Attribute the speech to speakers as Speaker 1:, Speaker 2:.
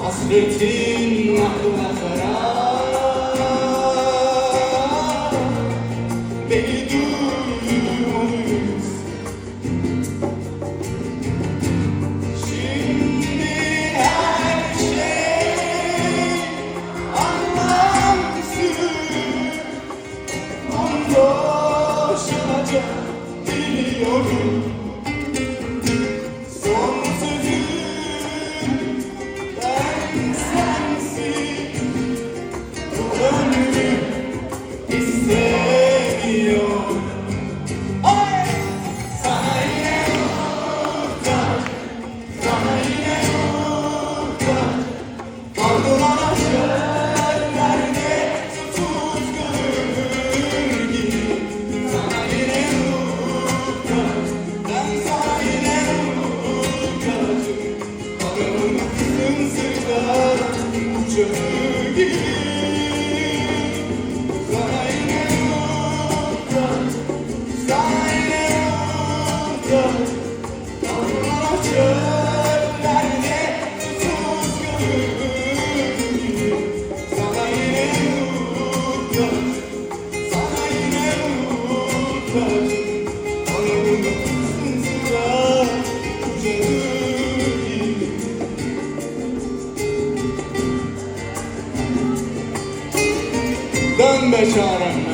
Speaker 1: Hasretin akla Hasan Beşara.